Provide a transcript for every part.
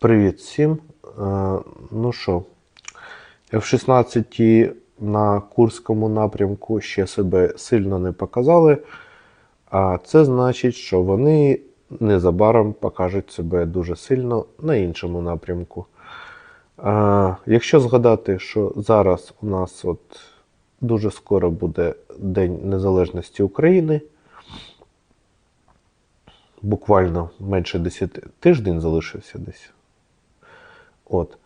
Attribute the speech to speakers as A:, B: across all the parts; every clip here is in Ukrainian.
A: Привіт всім. Е, Ну що, F-16 на Курському напрямку ще себе сильно не показали. А це значить, що вони незабаром покажуть себе дуже сильно на іншому напрямку. А, якщо згадати, що зараз у нас от дуже скоро буде День Незалежності України, буквально менше 10 тиждень залишився десь. От.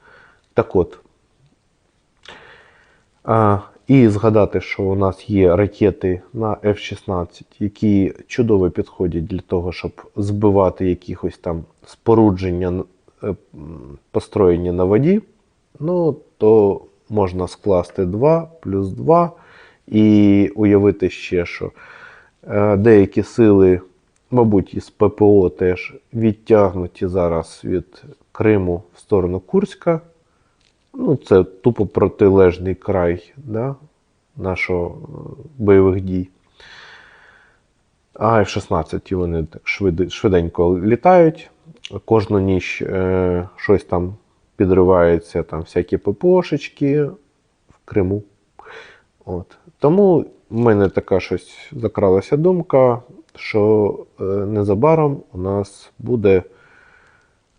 A: Так от. А, і згадати, що у нас є ракети на F-16, які чудово підходять для того, щоб збивати якихось там спорудження, е, м, построєні на воді. Ну, то можна скласти 2 плюс 2 і уявити ще, що е, деякі сили, мабуть, із ППО теж відтягнуті зараз від Криму в сторону Курська. Ну, це тупо протилежний край да, нашого е, бойових дій. А F-16 вони так швиденько літають. Кожну ніч е, щось там підривається, там всякі ППОшечки в Криму. От. Тому в мене така щось закралася думка, що е, незабаром у нас буде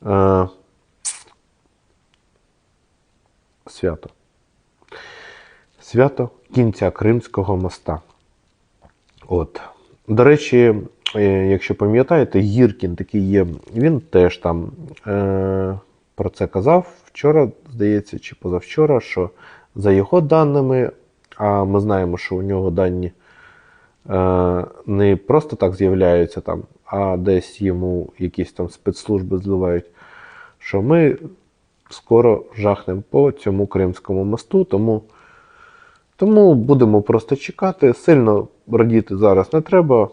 A: е, свято. Свято кінця Кримського моста. От. До речі, е, якщо пам'ятаєте, Гіркін такий є, він теж там е, про це казав вчора, здається, чи позавчора, що за його даними, а ми знаємо, що у нього дані не просто так з'являються там, а десь йому якісь там спецслужби зливають, що ми скоро жахнемо по цьому Кримському мосту, тому. Тому будемо просто чекати. Сильно радіти зараз не треба.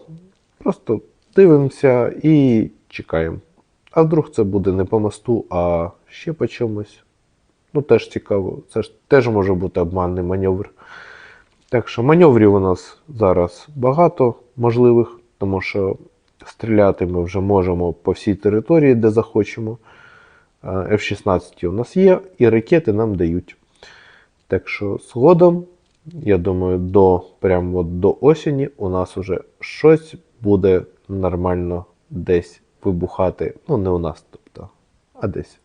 A: Просто дивимося і чекаємо. А вдруг це буде не по мосту, а ще по чомусь. Ну, теж цікаво. Це ж теж може бути обманний маневр. Так що маневрів у нас зараз багато можливих, тому що стріляти ми вже можемо по всій території, де захочемо. F-16 у нас є, і ракети нам дають. Так що згодом, я думаю, до, прямо от до осені у нас вже щось буде нормально десь вибухати. Ну, не у нас, тобто, а десь.